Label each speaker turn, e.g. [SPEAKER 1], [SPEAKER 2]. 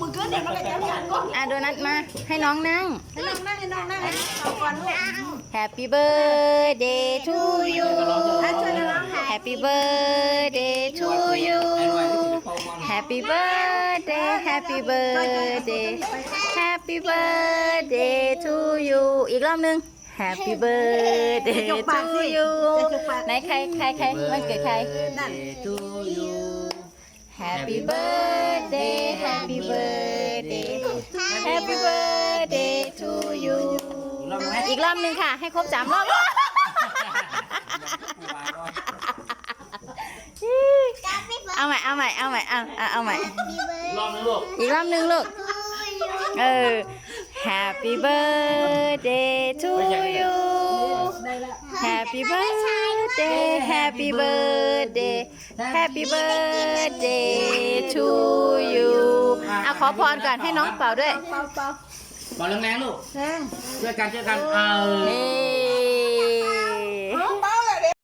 [SPEAKER 1] มึงเกินเดี๋ยวมันก็จะยันก่อน
[SPEAKER 2] อะโดนัทมา ให้น้องนั่ง
[SPEAKER 1] ให้น้องนั่งให้น้องนั่งเอาก่อนลูก
[SPEAKER 2] Happy birthday to you
[SPEAKER 1] อะช่วยกันร้องค่ะ
[SPEAKER 2] Happy birthday to you
[SPEAKER 3] ไอ้หน่อยที่ถือเป่ามัน
[SPEAKER 2] Happy birthday Happy birthday Happy birthday to you อีกรอบหนึง Happy birthday
[SPEAKER 1] ยกปาก
[SPEAKER 2] to
[SPEAKER 1] สิ
[SPEAKER 2] you
[SPEAKER 1] จะยกปาก
[SPEAKER 2] ไหนใครใครใครวันเกิดใคร
[SPEAKER 1] นั่น
[SPEAKER 3] ทูยู
[SPEAKER 2] Happy birthday Happy birthday Happy birthday to you
[SPEAKER 3] ลองไหม
[SPEAKER 2] อีกรอบหนึงค่ะ ให้ครบสามรอบเอาใหม่ เอาใหม่ เอาใหม่ เอาเอาเอาใหม่
[SPEAKER 3] ลองนึงลูก
[SPEAKER 2] อีกรอบหนึงลูก เออ Happy birthday to you Happy birthday Happy birthday Happy birthday to you เอาขอพรก่อนให้น้องเป่าด้วย
[SPEAKER 1] เป่าเป่า
[SPEAKER 3] บอกแรงๆลูก
[SPEAKER 1] แรง
[SPEAKER 3] ช่วยกันช่วยกันเอา
[SPEAKER 2] นี่